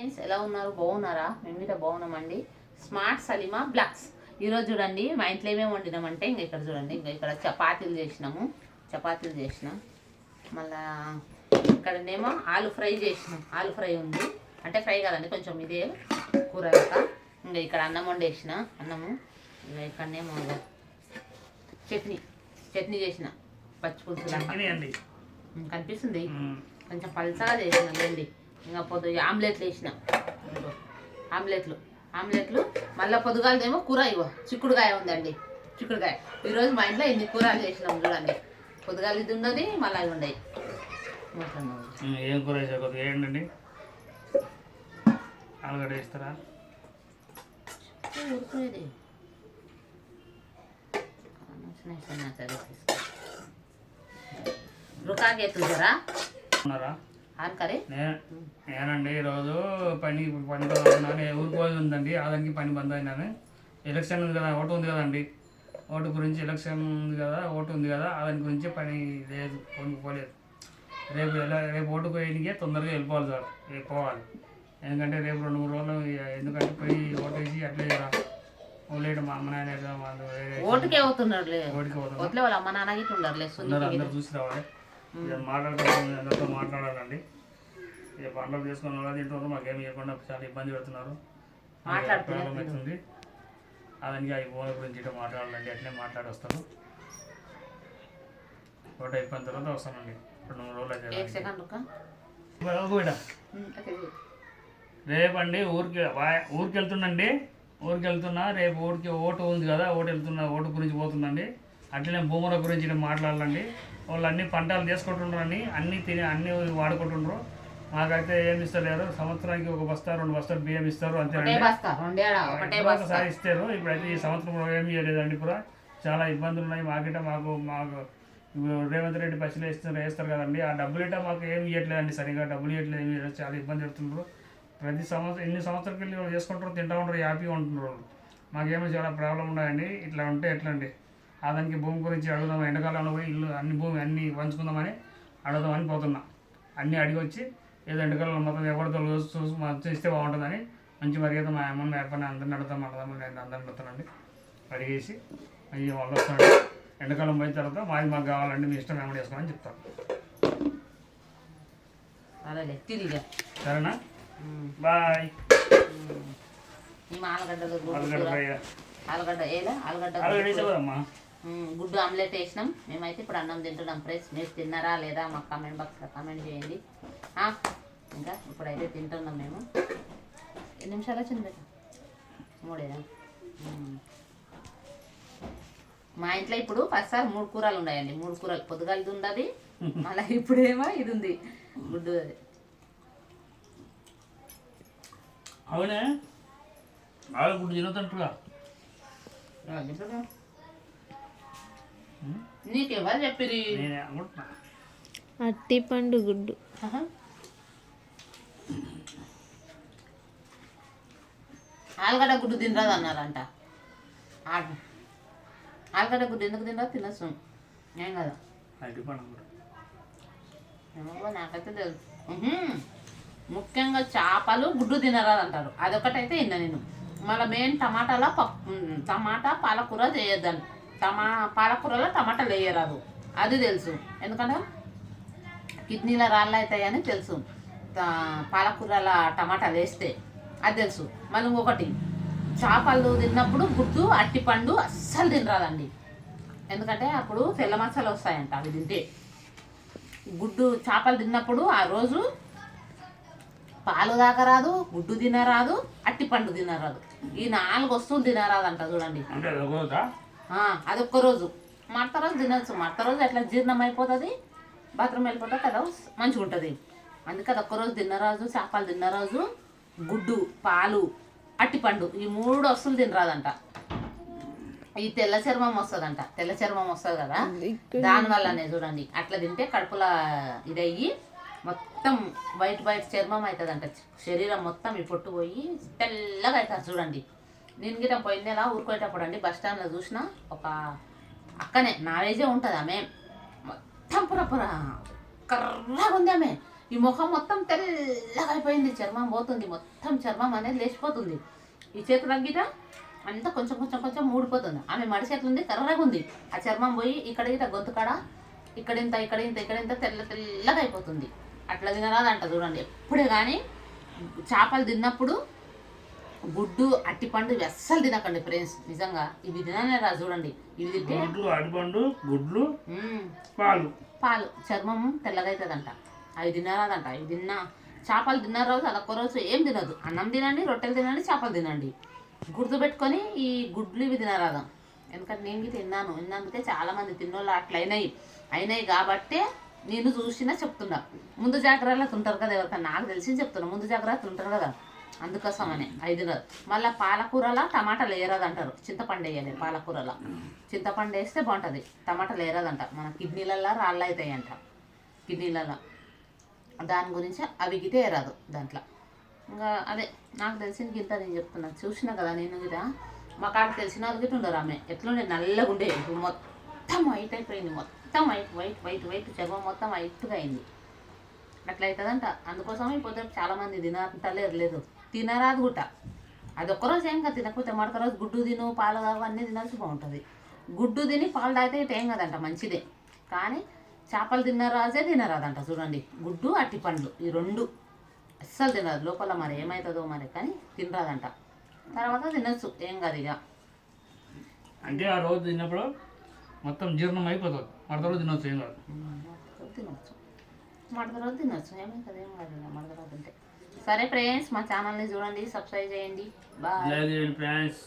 Friends ఎలా ఉన్నారు? బాగున్నారా? మేము మీద బాగున్నామండి. స్మార్ట్ సలీమా బ్లాక్స్ ఈరోజు చూడండి మా ఇంట్లో ఏమేమి వండినామంటే ఇంకా ఇక్కడ చూడండి ఇంకా ఇక్కడ చపాతీలు చేసినాము. చపాతీలు చేసినాం. మళ్ళా ఇక్కడనేమో ఆలు ఫ్రై చేసినాం. ఆలు ఫ్రై ఉంది. అంటే ఫ్రై కాదండి కొంచెం ఇదే కూర ఇంకా ఇక్కడ అన్నం వండేసిన. అన్నము. ఇంకా ఇక్కడనేమో చట్నీ. చట్నీ చేసిన. పచ్చి పులుసు కనిపిస్తుంది. కొంచెం పల్చగా చేసిన లేండి ఇంకా పొద్దు ఆమ్లెట్లు వేసిన. ఆమ్లెట్లు. ఆమ్లెట్లు మళ్ళీ పొద్దుగాలదేమో కూర ఇగో చిక్కుడుకాయ ఉందండి. చిక్కుడుకాయ. ఈరోజు మా ఇంట్లో ఎన్ని కూరలు చేసినాం చూడండి. పొద్దుగాల ఇది ఉన్నది మళ్ళీ అవి. మ్మ్. ఏం కూర వేయండి ఆలుగడ్డ వేస్తారా ఉరుకునేది చిన్న నేనండి ఈరోజు పని పని ఉన్నాను ఊరికి పోయి ఉందండి ఆదానికి పని బంద్ అయినాను. ఎలక్షన్ ఉంది కదా ఓటు ఉంది కదండి. ఓటు గురించి ఎలక్షన్ ఉంది కదా ఓటు ఉంది కదా దాని గురించి పని లేదు పనికి పోలేదు. రేపు ఎలా రేపు ఓటు పోయేందుకే తొందరగా వెళ్ళిపోవాలి సార్ రేపు పోవాలి. ఎందుకంటే రేపు రెండు మూడు రోజులు ఎందుకంటే పోయి ఓటు వేసి అట్లే ఓలేడు మా అమ్మ నాయన ఓటుకే అవుతున్నాడులే ఓటుకి సున్నికి అందరూ చూసి రావాలి. ఇక అందరితో మాట్లాడాలండి. ఇక పండుగ చేసుకున్న వాళ్ళు తింటున్నారు మాకేం ఇవ్వకుండా చాలా ఇబ్బంది పెడుతున్నారు. ప్రాబ్లం అవుతుంది అదానికి అవి ఫోన్ గురించి ఇట్లా మాట్లాడాలండి అట్లే మాట్లాడి వస్తాను ఒకటి అయిపోయిన తర్వాత వస్తానండి. రెండు మూడు రోజులు అయితే రేపండి ఊరికి ఊరికి వెళ్తుండండి. ఊరికి వెళ్తున్నా రేపు ఊరికి ఓటు ఉంది కదా ఓటు వెళ్తున్నా ఓటు గురించి పోతుందండి. అట్లనే భూముల గురించి మాట్లాడాలండి. వాళ్ళు అన్ని పంటలు చేసుకుంటున్నారని అన్ని తిని అన్ని వాడుకుంటుండ్రు. మాకైతే ఏమి ఇస్తలేరు. సంవత్సరానికి ఒక బస్తా రెండు బస్తాలు బియ్యం ఇస్తారు బస్తా ఒకసారి ఇస్తారు. ఇప్పుడైతే ఈ సంవత్సరం ఏమి చేయలేదండి ఇప్పుడు. చాలా ఇబ్బందులు ఉన్నాయి. మాకిట మాకు మాకు రేవంత్ రెడ్డి బస్సులు వేస్తారు వేస్తారు కదండి. ఆ డబ్బులు ఇట్లా మాకు ఏమి ఇవ్వట్లేదండి సరిగా డబ్బులు ఇవ్వట్లేదు ఏమి. చాలా ఇబ్బంది పెడుతున్నారు ప్రతి సంవత్సరం ఎన్ని సంవత్సరాలకి వెళ్ళి వాళ్ళు చేసుకుంటారు తింటా ఉంటారు హ్యాపీగా ఉంటున్నారు మాకేమో చాలా ప్రాబ్లం ఉన్నాయండి. ఇట్లా ఉంటే ఎట్లా అండి అదానికి భూమి గురించి అడుగుదాం ఎండాకాలంలో పోయి ఇల్లు అన్ని భూమి అన్ని పంచుకుందామని అడుగుదామని పోతున్నా. అన్నీ అడిగి వచ్చి ఏదో ఎండాకాలంలో మొత్తం ఎవరితో చూసి ఇస్తే బాగుంటుందని మంచి మర్యాద మా అమ్మని మేపని అందరిని అడుగుతాం అడదాం నేను అందరిని అడుగుతానండి. అడిగేసి అయ్యి వాళ్ళు వస్తాడు ఎండాకాలం పోయిన తర్వాత మాది మాకు కావాలండి మీ ఇష్టం ఏమైనా చేసుకోమని చెప్తాను సరేనా? బాయ్. ఆలుగడ్డ ఆలుగడ్డ ఆలుగడ్డ ఆలుగడ్డ గుడ్డు ఆమ్లెట్ వేసినాం. మేమైతే ఇప్పుడు అన్నం తింటున్నాం ఫ్రెండ్స్. మీరు తిన్నారా లేదా మాకు కామెంట్ బాక్స్లో కామెంట్ చేయండి. ఇంకా ఇప్పుడైతే తింటున్నాం మేము. ఎన్ని నిమిషాలు వచ్చింది ఉమ్. మా ఇంట్లో ఇప్పుడు ఫస్ట్ మూడు కూరలు ఉన్నాయండి. మూడు కూరలు. పొద్దుగాలది ఉన్నది మళ్ళీ ఇప్పుడేమో ఇది ఉంది. గుడ్డు అది. అవునే? గుడ్డు తినతంటారుగా నీకెవరు చెప్పిరి? అట్టి పండు గుడ్డు. ఆలుగడ్డ గుడ్డు తినరాదు అన్నారంట. ఆలుగడ్డ గుడ్డు ఎందుకు తినరాదు? తినచ్చు. ఏం కదా? నాకైతే తెలుసు. ముఖ్యంగా చేపలు గుడ్డు తినరాదు అంటారు. అదొకటైతే విన్నా నేను. మళ్ళీ మెయిన్ టమాటాల పప్పు టమాటా పాలకూర చేయొద్దని. టమా పాలకూరలో టమాటాలు వేయరాదు. అది తెలుసు. ఎందుకంటే కిడ్నీల రాళ్ళు అవుతాయని తెలుసు. పాలకూరల టమాటాలు వేస్తే అది తెలుసు. మళ్ళీ ఇంకొకటి చేపలు తిన్నప్పుడు గుడ్డు అట్టిపండు అస్సలు తినరాదండి. ఎందుకంటే అప్పుడు తెల్ల మచ్చలు వస్తాయంట అవి తింటే. గుడ్డు చేపలు తిన్నప్పుడు ఆ రోజు పాలు తాగరాదు గుడ్డు తినరాదు అట్టిపండు తినరాదు. ఈ నాలుగు వస్తువులు తినరాదంట చూడండి. అంటే అది ఒక రోజా. మడత రోజు తినచ్చు మడత రోజు ఎట్లా జీర్ణం అయిపోతుంది? బాత్రూమ్ వెళ్ళిపోతే కదా మంచిగా ఉంటుంది. అందుకే అది ఒక్క రోజు తిన్నరాజు చేపలు తిన్నరాజు గుడ్డు పాలు అట్టిపండు ఈ మూడు వస్తువులు తినరాదంట. ఈ తెల్ల చర్మం వస్తుందంట. తెల్ల చర్మం వస్తుంది కదా? దాని వల్లనే చూడండి. అట్లా తింటే కడుపుల ఇదయ్యి మొత్తం వైట్ వైట్ చర్మం అవుతుందంట శరీరం మొత్తం ఈ పొట్టు పోయి తెల్లగా అవుతుంది చూడండి. నేను గిట్ట పోయిన నెల ఊరుకునేటప్పుడు అండి బస్ స్టాండ్లో చూసిన ఒక అక్కనే నావేజే ఉంటుంది ఆమె. మొత్తం పురపుర కర్రగా ఉంది ఆమె. ఈ ముఖం మొత్తం తెల్లగా అయిపోయింది చర్మం పోతుంది. మొత్తం చర్మం అనేది లేచిపోతుంది. ఈ చేతులు గిట అంతా కొంచెం కొంచెం కొంచెం మూడిపోతుంది ఆమె మడిచెట్ ఉంది కర్రగా ఉంది. ఆ చర్మం పోయి ఇక్కడ గిట గొంతు కాడ ఇక్కడ ఇంత ఇక్కడ ఇంత ఇక్కడ ఇంత తెల్ల తెల్లగా అయిపోతుంది. అట్లా తినరాదంట చూడండి. ఎప్పుడే కానీ చేపలు తిన్నప్పుడు గుడ్డు అట్టిపండు ఇవి అస్సలు తినకండి ఫ్రెండ్స్. నిజంగా ఇవి తిననే రా చూడండి. ఇవి తింటే గుడ్లు అడిపండు గుడ్లు పాలు. పాలు. చర్మం తెల్లగా అవుతుందంట అవి తినరాదంట అవి తిన్నా చేపలు తిన్న రోజు అదొక్క రోజు ఏం తినదు. అన్నం తినండి రొట్టెలు తినండి చేపలు తినండి. గుర్తుపెట్టుకొని ఈ గుడ్లు ఇవి తినరాదాం. ఎందుకంటే నేను తిన్నాను విన్నందుకే చాలా మంది తిన్నోళ్ళు అట్లా అయినాయి అయినాయి కాబట్టే నేను చూసినా చెప్తున్నా. ముందు జాగ్రత్తలు ఉంటారు కదా ఎవరికైనా. నాకు తెలిసి చెప్తున్నా. ముందు జాగ్రత్తలు ఉంటారు కదా. అందుకోసమనే ఐదు కాదు మళ్ళీ పాలకూరలా టమాటాలు వేయరాదు అంటారు చింతపండు వేయాలి పాలకూరలా. చింతపండు వేస్తే బాగుంటుంది. టమాటాలు వేయరాదంట మన కిడ్నీలల్లో రాళ్ళు అవుతాయి అంట కిడ్నీలలో దాని గురించి అవి గిటే వేయరాదు దాంట్లో. ఇంకా అదే నాకు తెలిసిన గింత నేను చెప్తున్నా చూసినా కదా నేను గిట. మా కాడ తెలిసిన వాళ్ళు గిట్ట ఉండరు ఆమె. ఎట్లుండే నల్లగా ఉండే. ఇప్పుడు మొత్తం వైట్ అయిపోయింది. మొత్తం వైట్ వైట్ వైట్ వైట్. చర్మం మొత్తం వైట్గా అయింది. అట్లా అవుతుందంట అందుకోసమే ఇప్పుడు చాలా మంది తినంటలేరు లేదు. తినరాదు గుట్ట. అది ఒక్కరోజు ఏం కదా తినకపోతే మరొక రోజు గుడ్డు తిను పాలు అన్నీ తినాల్సి బాగుంటుంది. గుడ్డు తిని పాలు తాగితే ఇటు ఏం కదంట మంచిదే. కానీ చేపలు తిన్న రాజే తినరాదంట చూడండి. గుడ్డు అట్టి పండ్లు ఈ రెండు అస్సలు తినదు లోపల మరి ఏమవుతుందో మరి కానీ తినరాదంట. తర్వాత తినొచ్చు ఏం కాదు ఇక. అంటే ఆ రోజు తిన్నప్పుడు మొత్తం జీర్ణం అయిపోతుంది. మరొక రోజు తినొచ్చు ఏం కాదు. తినొచ్చు. మడత రోజు తినొచ్చు ఏమవుతుంది ఏం కాదు ఇక మడత రోజు తింటే. సరే ఫ్రెండ్స్ మా ఛానల్ని చూడండి సబ్స్క్రైబ్ చేయండి. బాయ్. ఫ్రెండ్స్.